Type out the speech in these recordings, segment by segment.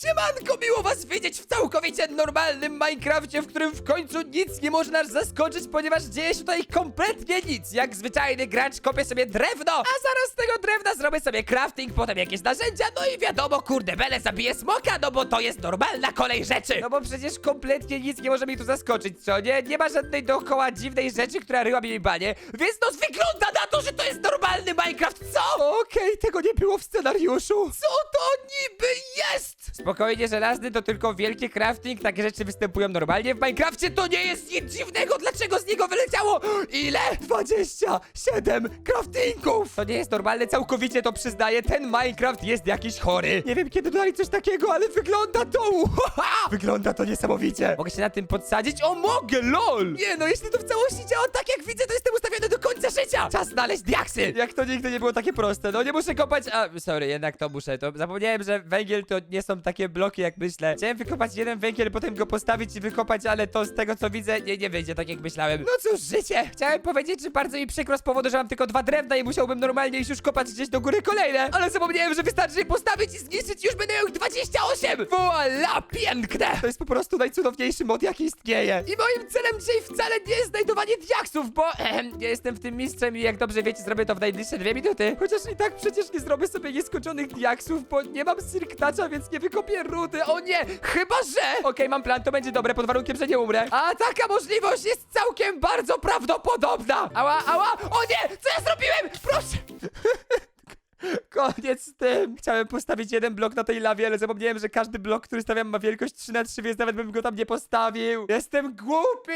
Siemanko, miło was widzieć w całkowicie normalnym Minecrafcie, w którym w końcu nic nie może nas zaskoczyć, ponieważ dzieje się tutaj kompletnie nic. Jak zwyczajny gracz kopię sobie drewno, a zaraz z tego drewna zrobię sobie crafting, potem jakieś narzędzia, no i wiadomo, kurde, bele zabije smoka, no bo to jest normalna kolej rzeczy. No bo przecież kompletnie nic nie może mnie tu zaskoczyć, co nie? Nie ma żadnej dookoła dziwnej rzeczy, która ryła mi banie, więc no wygląda na to, że to jest normalny Minecraft, co? Okej, tego nie było w scenariuszu. Co to niby jest? Spokojnie, żelazny to tylko wielki crafting, takie rzeczy występują normalnie w Minecrafcie, to nie jest nic dziwnego, dlaczego z niego wyleciało? Ile? 27 craftingów! To nie jest normalne, całkowicie to przyznaję, ten Minecraft jest jakiś chory. Nie wiem kiedy dodali coś takiego, ale wygląda to, uhaha! Wygląda to niesamowicie. Mogę się na tym podsadzić? O, mogę, lol! Nie no, jeśli to w całości działa tak jak widzę, to jestem ustawiony do końca życia! Czas znaleźć diaksy! Jak to nigdy nie było takie proste, no nie muszę kopać, a, sorry, jednak to muszę, to zapomniałem, że węgiel to nie są takie bloki jak myślę. Chciałem wykopać jeden węgiel, potem go postawić i wykopać, ale to z tego co widzę, nie, nie wyjdzie tak jak myślałem. No cóż, życie! Chciałem powiedzieć, że bardzo mi przykro z powodu, że mam tylko dwa drewna i musiałbym normalnie iść już kopać gdzieś do góry kolejne, ale zapomniałem, że wystarczy je postawić i zniszczyć już będę miał ich 28! Voila, piękne! To jest po prostu najcudowniejszy mod, jaki istnieje. I moim celem dzisiaj wcale nie jest znajdowanie diaksów, bo ehem, ja jestem w tym mistrzem i jak dobrze wiecie, zrobię to w najbliższe dwie minuty. Chociaż i tak przecież nie zrobię sobie nieskończonych diaksów, bo nie mam sirktacza, więc nie wykopię rudy. O nie, chyba że... Okej, mam plan, to będzie dobre, pod warunkiem, że nie umrę. A taka możliwość jest całkiem bardzo prawdopodobna. Ała, ała, o nie, co ja zrobiłem? Proszę... Koniec z tym! Chciałem postawić jeden blok na tej lawie, ale zapomniałem, że każdy blok, który stawiam ma wielkość 3 na 3 więc nawet bym go tam nie postawił. Jestem głupi!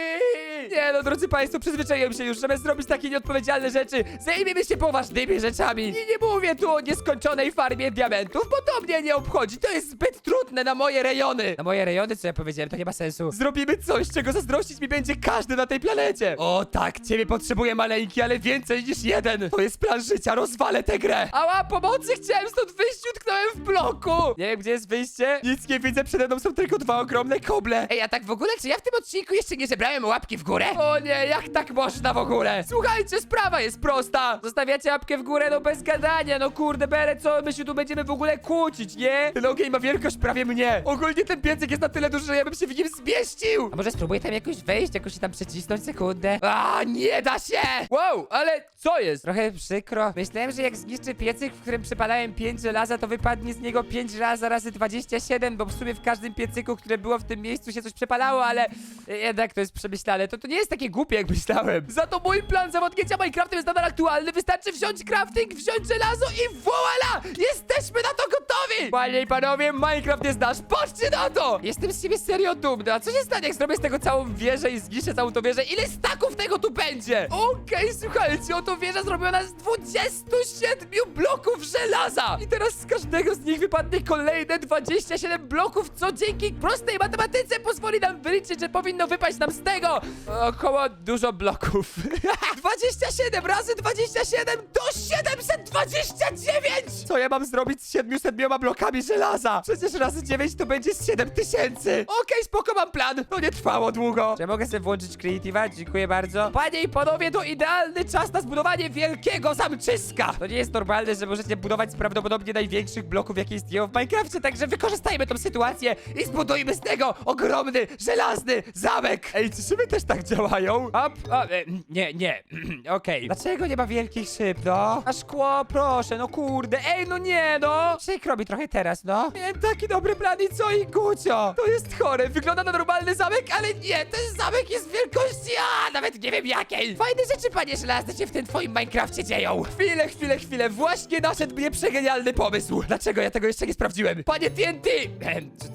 Nie no, drodzy państwo, przyzwyczaiłem się już, żeby zrobić takie nieodpowiedzialne rzeczy. Zajmiemy się poważnymi rzeczami. I nie mówię tu o nieskończonej farmie diamentów, bo to mnie nie obchodzi. To jest zbyt trudne na moje rejony. Na moje rejony, co ja powiedziałem, to nie ma sensu. Zrobimy coś, czego zazdrościć mi będzie każdy na tej planecie. O tak, ciebie potrzebuję maleńki, ale więcej niż jeden. To jest plan życia, rozwalę tę grę. Ała, pomocy, chciałem stąd wyjść, utknąłem w bloku. Nie wiem, gdzie jest wyjście. Nic nie widzę, przede mną są tylko dwa ogromne koble. Ej, a tak w ogóle, czy ja w tym odcinku jeszcze nie zebrałem łapki w górę? O nie, jak tak można w ogóle? Słuchajcie, sprawa jest prosta. Zostawiacie łapkę w górę, no bez gadania, no kurde, bere, co my się tu będziemy w ogóle kłócić, nie? Ten ogień ma wielkość prawie mnie. Ogólnie ten piecyk jest na tyle duży, że ja bym się w nim zmieścił. A może spróbuję tam jakoś wejść, jakoś się tam przecisnąć sekundę? A, nie da się! Wow, ale co jest? Trochę przykro. Myślałem, że jak zniszczę piecyk, w którym przypadałem 5 żelaza, to wypadnie z niego 5 żelaza razy 27, bo w sumie w każdym piecyku, które było w tym miejscu się coś przepalało, ale jednak to jest przemyślane. To, to nie jest takie głupie, jak myślałem. Za to mój plan zawodnięcia Minecraftem jest nadal aktualny. Wystarczy wziąć crafting, wziąć żelazo i voila! Jesteśmy na to gotowi! Panie i panowie, Minecraft jest nasz. Patrzcie na to! Jestem z siebie serio dumny. A co się stanie, jak zrobię z tego całą wieżę i zniszczę całą tą wieżę? Ile staków tego tu będzie? Okej, słuchajcie, oto wieża zrobiona z 27 bloków żelaza! I teraz z każdego z nich wypadnie kolejne 27 bloków, co dzięki prostej matematyce pozwoli nam wyliczyć, że powinno wypaść nam z tego około dużo bloków. 27 razy 27 to 729! Co ja mam zrobić z 700 blokami żelaza? Przecież razy 9 to będzie z 7000. Okej, spoko, mam plan. To nie trwało długo. Czy mogę sobie włączyć Creative'a? Dziękuję bardzo. Panie i panowie, to idealny czas na zbudowanie wielkiego zamczyska. To nie jest normalne, że możecie budować z prawdopodobnie największych bloków, jakie istnieją w Minecrafcie, także wykorzystajmy tą sytuację i zbudujmy z tego ogromny, żelazny zamek. Ej, czy szyby też tak działają? Up, up, e, nie, nie. Okej. Dlaczego nie ma wielkich szyb, no? A szkło, proszę, no kurde. Ej, no nie, no. Przykro mi trochę teraz, no. Miałem taki dobry plan i co i gucio. To jest chore. Wygląda na normalny zamek, ale nie, ten zamek jest wielkości, a nawet nie wiem jakiej. Fajne rzeczy, panie żelazne, się w tym twoim Minecrafcie dzieją. Chwilę, chwilę, chwilę. Właśnie naszedł mnie przegenialny pomysł. Dlaczego ja tego jeszcze nie sprawdziłem? Panie TNT!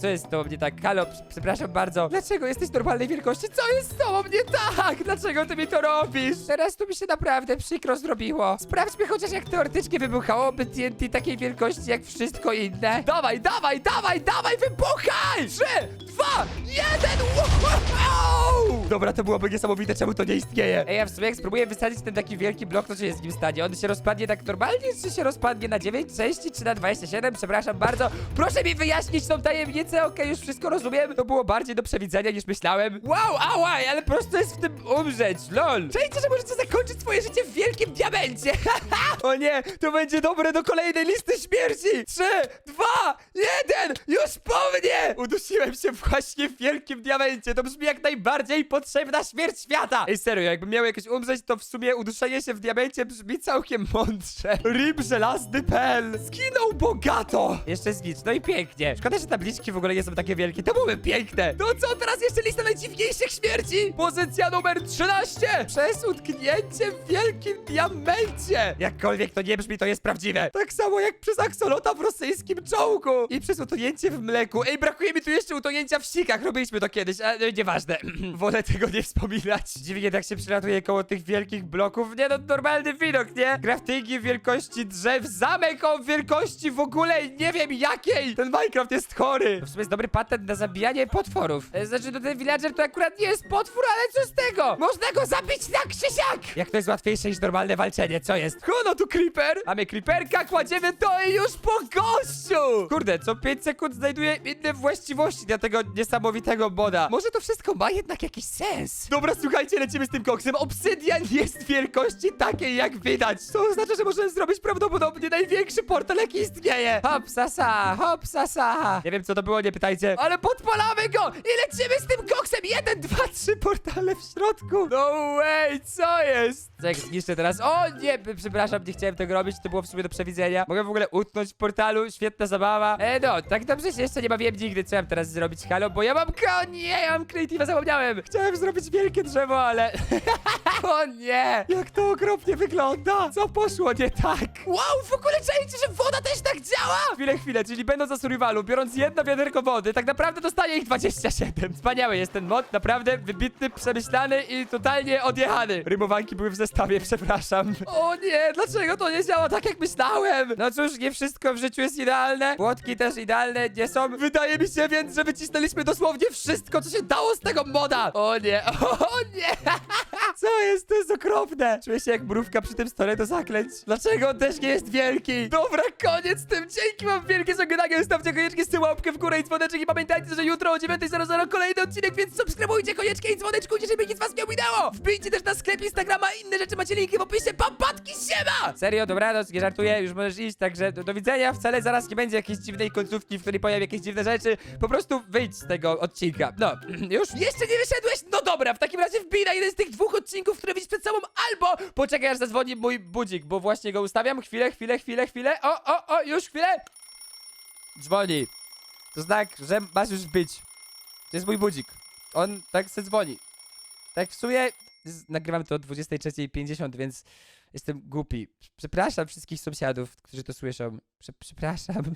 Co- jest to mnie tak? Halo, przepraszam bardzo. Dlaczego jesteś normalnej wielkości? Co jest z tobą nie tak? Dlaczego ty mi to robisz? Teraz tu mi się naprawdę przykro zrobiło. Sprawdźmy chociaż jak teoretycznie wybuchałoby TNT takiej wielkości jak wszystko inne. Dawaj, dawaj, dawaj, dawaj, wybuchaj! Trzy, dwa, jeden! Wow! Dobra, to byłoby niesamowite, czemu to nie istnieje. Ej, ja w sumie jak spróbuję wysadzić ten taki wielki blok, to co się z nim stanie? On się rozpadnie tak normalnie, czy się rozpadnie na 9 części czy na 27, przepraszam bardzo. Proszę mi wyjaśnić tą tajemnicę, okej, już wszystko rozumiem. To było bardziej do przewidzenia niż myślałem. Wow, ała, ale prosto jest w tym umrzeć, lol. Czajcie, że możecie zakończyć swoje życie w wielkim diamencie. o nie, to będzie dobre do kolejnej listy śmierci. 3, 2, 1, już po mnie! Udusiłem się właśnie w wielkim diamencie. To brzmi jak najbardziej potrzebna śmierć świata. Ej, serio, jakbym miał jakoś umrzeć, to w sumie uduszenie się w diamencie brzmi całkiem mądrze. Rib żelazny pel. Skinął bogato. Jeszcze znicz, no i pięknie. Szkoda, że tabliczki w ogóle nie są takie wielkie. To były piękne. No co, teraz jeszcze lista najdziwniejszych śmierci? Pozycja numer 13. Przez utknięcie w wielkim diamencie. Jakkolwiek to nie brzmi, to jest prawdziwe. Tak samo jak przez aksolota w rosyjskim czołgu. I przez utonięcie w mleku. Ej, brakuje mi tu jeszcze utonięcia w sikach. Robiliśmy to kiedyś, ale nieważne. Wolę tego nie wspominać. Dziwnie tak się przylatuje koło tych wielkich bloków. Nie no, normalny widok, nie? Craftingi wielkości drzew, zamek o wielkości w ogóle nie wiem jakiej. Ten Minecraft jest chory. To w sumie jest dobry patent na zabijanie potworów. E, Znaczy, no ten villager to akurat nie jest potwór, ale co z tego? Można go zabić na krzysiak! Jak to jest łatwiejsze niż normalne walczenie, co jest? Kono tu creeper! Mamy creeperka, kładziemy to i już po gościu! Kurde, co 5 sekund znajduje inne właściwości dla tego niesamowitego moda. Może to wszystko ma jednak jakiś sens. Dobra, słuchajcie, lecimy z tym koksem. Obsydian jest wielkości takiej, jak widać. Co oznacza, że możemy zrobić prawdopodobnie największy portal, jaki istnieje. Hop, sasa, hop, sasa. Nie wiem, co to było, nie pytajcie. Ale podpalamy go i lecimy z tym koksem. Jeden, dwa, trzy portale w środku. No way, co jest? Jak zniszczę teraz? O nie, przepraszam, nie chciałem tego robić, to było w sumie do przewidzenia. Mogę w ogóle utnąć w portalu, świetna zabawa. E, no, tak dobrze się jeszcze nie bawiłem nigdy, co mam teraz zrobić, halo, bo ja mam ko... Nie, ja mam creative'a, zapomniałem. Chciałem zrobić wielkie drzewo, ale... o nie, jak to okropnie wygląda. Co poszło nie tak? Wow, w ogóle czajcie, że woda też tak działa? Chwilę, chwilę, czyli będąc za survivalu, biorąc jedno wiaderko wody, tak naprawdę dostaję ich 27. Wspaniały jest ten mod, naprawdę wybitny, przemyślany i totalnie odjechany. Rymowanki były w zestawie, przepraszam. O nie, dlaczego to nie działa tak jak myślałem? No cóż, nie wszystko w życiu jest idealne. Płotki też idealne nie są. Wydaje mi się więc, że wycisnęliśmy dosłownie wszystko, co się dało z tego moda. O nie, o nie. Co jest? To jest okropne. Czuję się jak mrówka przy tym stole do zaklęć. Dlaczego on też nie jest wielki? Dobra, koniec z tym. Dzięki wam wielkie za oglądanie. Zostawcie koniecznie z łapkę w górę i dzwoneczek i pamiętajcie, że jutro o 9.00 kolejny odcinek, więc subskrybujcie koniecznie i dzwoneczku, żeby nic was nie ominęło. Wbijcie też na sklep Instagrama i inne rzeczy macie linki w opisie. Papatki siema! Serio, dobranoc, nie żartuję, już możesz iść, także do, do widzenia. Wcale zaraz nie będzie jakiejś dziwnej końcówki, w której pojawią jakieś dziwne rzeczy. Po prostu wyjdź z tego odcinka. No, już? Jeszcze nie wyszedłeś? No dobra, w takim razie wbij na jeden z tych dwóch odcinków, które widzisz przed sobą, albo poczekaj aż zadzwoni mój budzik, bo właśnie go ustawiam. Chwilę, chwilę, chwilę, chwilę. O, o, o, już chwilę. Dzwoni. To znak, że masz już być. To jest mój budzik. On tak se dzwoni. Tak w sumie nagrywam to o 23.50, więc jestem głupi. Przepraszam wszystkich sąsiadów, którzy to słyszą. Prze przepraszam.